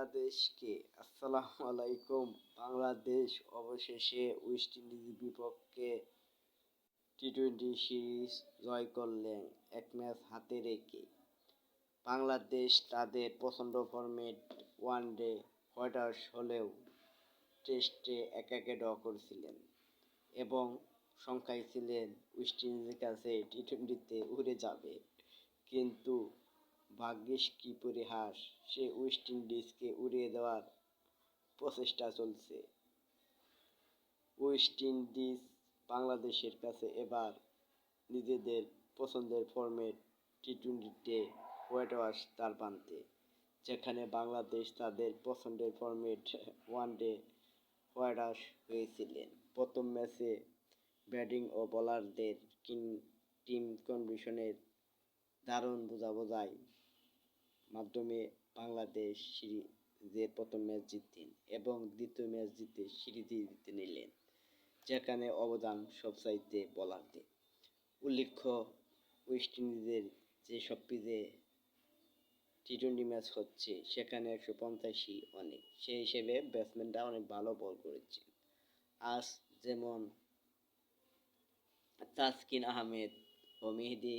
বাংলাদেশকে, আসসালামু আলাইকুম। বাংলাদেশ অবশেষে ওয়েস্ট ইন্ডিজের বিপক্ষে টি টোয়েন্টি সিরিজ জয় করলেন এক ম্যাচ হাতে রেখে। বাংলাদেশ তাদের পছন্দ ফরম্যাট ওয়ান ডে হোয়াইটার্স হলেও টেস্টে এক একে ড্র করেছিলেন এবং সংখ্যায় ছিলেন ওয়েস্ট ইন্ডিজের কাছে টি টোয়েন্টিতে উড়ে যাবে। কিন্তু ভাগ্যিস কি পরিহাস? সে ওয়েস্ট ইন্ডিজকে উড়িয়ে দেওয়ার প্রচেষ্টা চলছে। ওয়েস্ট ইন্ডিজ বাংলাদেশের কাছে এবার নিজেদের পছন্দের ফরম্যাট টি টোয়েন্টিতে হোয়াইট ওয়াশ তার পান্তে যেখানে বাংলাদেশ তাদের পছন্দের format one day whitewash হয়েছিলেন। প্রথম ম্যাচে ব্যাটিং ও বোলারদের টিম কন্ডিশনের দারুণ বোঝাবোঝাই মাধ্যমে বাংলাদেশ সিরিজের প্রথম ম্যাচ জিতেন এবং দ্বিতীয় ম্যাচ জিতে সিরিজে জিতে নিলেন। যেখানে অবদান সবচাইতে বলারদের। উল্লেখ্য, ওয়েস্ট ইন্ডিজের যে সব পিজে টি টোয়েন্টি ম্যাচ হচ্ছে, সেখানে একশো পঞ্চাশি অনেক। সেই হিসেবে ব্যাটসম্যানরা অনেক ভালো বল করেছে আজ যেমন তাসকিন আহমেদ ও মেহেদি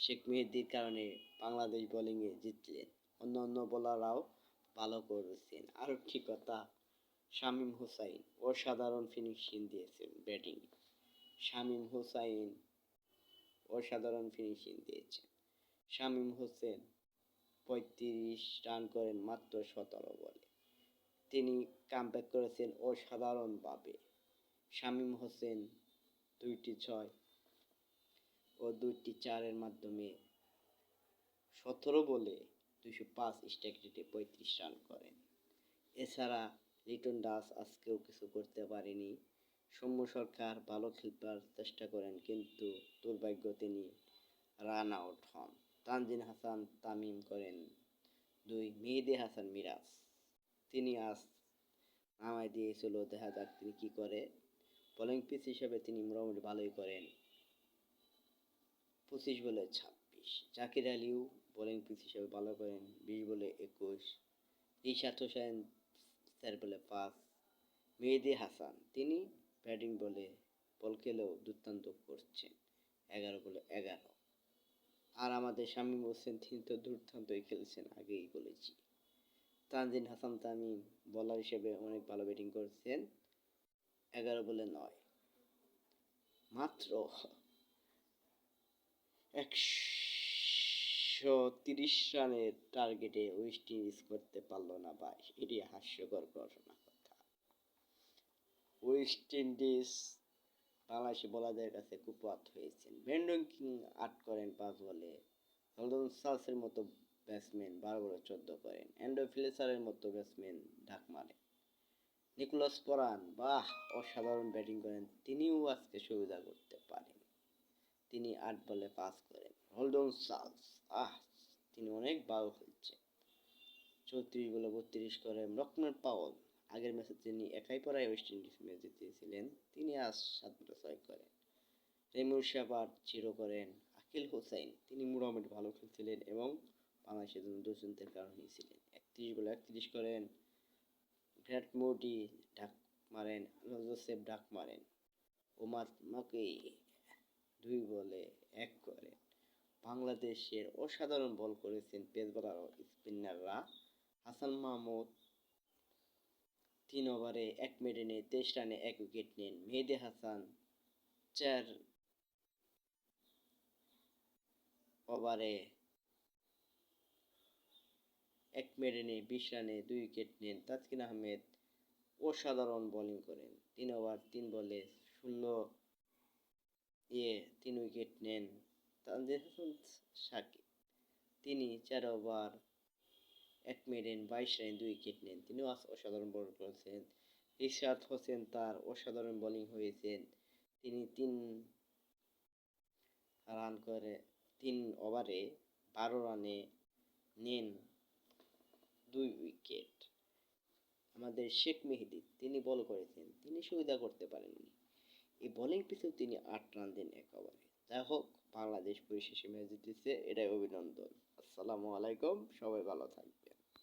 শেখ মেহেদির কারণে বাংলাদেশ বোলিংয়ে জিতলেন। অন্য অন্য বোলাররাও ভালো করেছেন। আরও ঠিক কথা, শামীম হুসাইন অসাধারণ ফিনিশিং দিয়েছেন ব্যাটিং শামীম হুসাইন অসাধারণ ফিনিশিং দিয়েছেন। শামীম হোসেন পঁয়ত্রিশ রান করেন মাত্র সতেরো বলে তিনি কামব্যাক করেছেন অসাধারণভাবে। শামীম হোসেন দুইটি ছয় ও দুইটি চারের মাধ্যমে সতেরো বলে দুশো পাঁচ স্ট্রাইক রেটে পঁয়ত্রিশ রান করেন। এছাড়া লিটন দাস আজকেও কিছু করতে পারেনি। সৌম্য সরকার ভালো খেলবার চেষ্টা করেন, কিন্তু দুর্ভাগ্য তিনি রান আউট হন। তানজিন হাসান তামিম করেন দুই, মেহেদি হাসান মিরাজ। তিনি আজ নামায় দিয়েছিল দেখা যাক তিনি কী করে? বোলিং পিচ হিসেবে তিনি মোটামুটি ভালোই করেন। পঁচিশ বলে ছাব্বিশ। জাকির আলীও বোলিং পিচ হিসেবে ভালো করেন। বিশ বলে একুশ। রিশাদ হোসেন চার বলে পাঁচ। মেহেদি হাসান, তিনি ব্যাটিং বলে বল খেলেও দুর্দান্ত করছেন। এগারো বলে এগারো। আর আমাদের শামীম হোসেন, তিনি তো দুর্দান্তই খেলছেন, আগেই বলেছি। তানজিন হাসান তামিম বলার হিসেবে অনেক ভালো ব্যাটিং করছেন। এগারো বলে নয়। মাত্র একশো তিরিশ রানের টার্গেটে ওয়েস্ট ইন্ডিজ করতে পারল না ভাই। এটি হাস্যকর ঘটনা কথা। ওয়েস্ট ইন্ডিজ বাংলাদেশি বলাদের কাছে কুপাত হয়েছেন। ব্যান্ডন কিং আট করেন, পাঁচ বলে। হলদন সালসের মতো ব্যাটসম্যান বারো বলে, চোদ্দ করেন। অ্যান্ড্রো ফিলেসারের মতো ব্যাটসম্যান ঢাক মারেন নিকোলাস পরান বাহ, অসাধারণ ব্যাটিং করেন। তিনিও আজকে সুবিধা করতে পারেন। তিনি আট বলে পাস করেন। হলডন চার্লস আহ, তিনি অনেক ভালো খেলছেন। চৌত্রিশ বলে বত্রিশ করেন রকমের পাওয়াল। আগের ম্যাচে তিনি একাই পড়ায় ওয়েস্ট ইন্ডিজ ম্যাচ জিতেছিলেন। তিনি আজ সাত বলে ছয় করেন। রেমুর শাবাদ জিরো করেন। আকিল হোসাইন তিনি মোটামুটি ভালো খেলছিলেন এবং বাংলাদেশের জন্য দুশ্চিন্তের কারণ হয়েছিলেন একত্রিশ বলে একত্রিশ করেন। গ্রেট মোডি ডাক মারেন জোসেফ ডাক মারেন। ওমার মাকে দুই বলে এক করে। বাংলাদেশের অসাধারণ বল করেছেন পেস বোলার স্পিনাররা হাসান মাহমুদ তিন ওভারে এক মেডেনে তেইশ রানে এক উইকেট নেন। মেহেদি হাসান চার ওভারে এক মেডেনে বিশ রানে দুই উইকেট নেন। তাসকিন আহমেদ অসাধারণ বোলিং করেন। তিন ওভার তিন বলে ষোলো ইয়ে তিন উইকেট নেন তানজিদ সাকিব। তিনি চার ওভার, এক মেডেন, বাইশ রান দুই উইকেট নেন। তিনিও আজ অসাধারণ বল করেছেন। রিশাদ হোসেন তার অসাধারণ বোলিং হয়েছেন। তিনি তিন রান করে, তিন ওভারে বারো রানে নেন দুই উইকেট। আমাদের শেখ মেহেদি, তিনি বল করেছেন। তিনি সুবিধা করতে পারেননি। এই বোলিং পিছেও তিনি আট রান দেন এক যাই হোক, বাংলাদেশ পরিশেষে ম্যাচ জিতেছে, এটাই অভিনন্দন। আসসালামু আলাইকুম, সবাই ভালো থাকবেন।